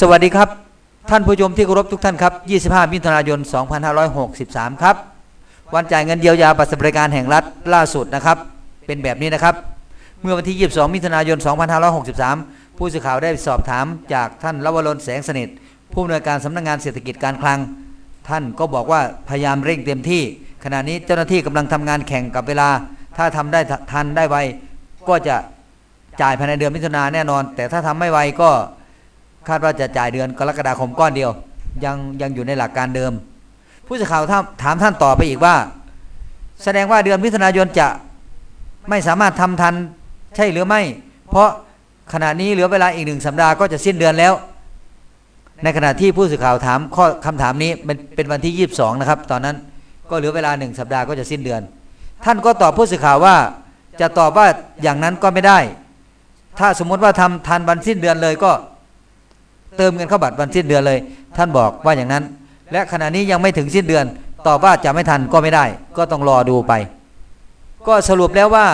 สวัสดีครับ ท่านผู้ชมที่เคารพทุกท่านครับ 25 มิถุนายน 2563 ครับ วันจ่ายเงินเยียวยาบัตรสวัสดิการแห่งรัฐล่าสุดนะครับ เป็นแบบนี้นะครับ เมื่อวันที่ 22 มิถุนายน 2563 ผู้สื่อข่าวได้สอบถามจากท่านลวรนแสงสนิท ผู้อำนวยการสำนักงานเศรษฐกิจการคลัง ท่านก็บอกว่าพยายามเร่งเต็มที่ ขณะนี้เจ้าหน้าที่กำลังทำงานแข่งกับเวลา ถ้าทำได้ทันได้ไวก็จะจ่ายภายในเดือนมิถุนาแน่นอน แต่ถ้าทำไม่ไวก็ คาดว่าจะจ่ายเดือนกรกฎาคมก้อนเดียว ยังยังอยู่ในหลักการเดิม ผู้สื่อข่าวถามท่านต่อไปอีกว่า แสดงว่าเดือนมิถุนายนจะไม่สามารถทำทันใช่หรือไม่ เพราะขณะนี้เหลือเวลาอีกหนึ่งสัปดาห์ก็จะสิ้นเดือนแล้ว ในขณะที่ผู้สื่อข่าวถามข้อคำถามนี้เป็นเป็นวันที่ 22 นะครับ ตอนนั้นก็เหลือเวลาหนึ่งสัปดาห์ก็จะสิ้นเดือน ท่านก็ตอบผู้สื่อข่าวว่า จะตอบว่าอย่างนั้นก็ไม่ได้ ถ้าสมมติว่าทำทันวันสิ้นเดือนเลยก็ เติมเงินเข้าบัตรวันสิ้นเดือนเลย ท่านบอกว่าอย่างนั้น และขณะนี้ยังไม่ถึงสิ้นเดือน ตอบว่าจะไม่ทันก็ไม่ได้ ก็ต้องรอดูไป ก็สรุปแล้วว่า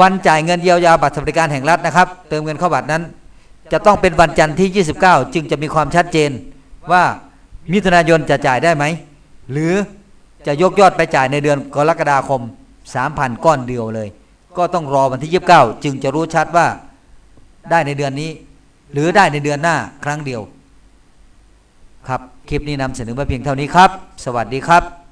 วันจ่ายเงินเยียวยาบัตรสวัสดิการแห่งรัฐนะครับ เติมเงินเข้าบัตรนั้น จะต้องเป็นวันจันทร์ที่ 29 จึงจะมีความชัดเจนว่ามิถุนายนจะจ่ายได้ไหมหรือจะยกยอดไปจ่ายในเดือนกรกฎาคม 3,000 ก้อนเดียวเลย ก็ต้องรอวันที่ 29 จึงจะรู้ชัดว่าได้ในเดือนนี้ หรือได้ในเดือนหน้าครั้งเดียว ครับ คลิปนี้นำเสนอมาเพียงเท่านี้ครับ สวัสดีครับ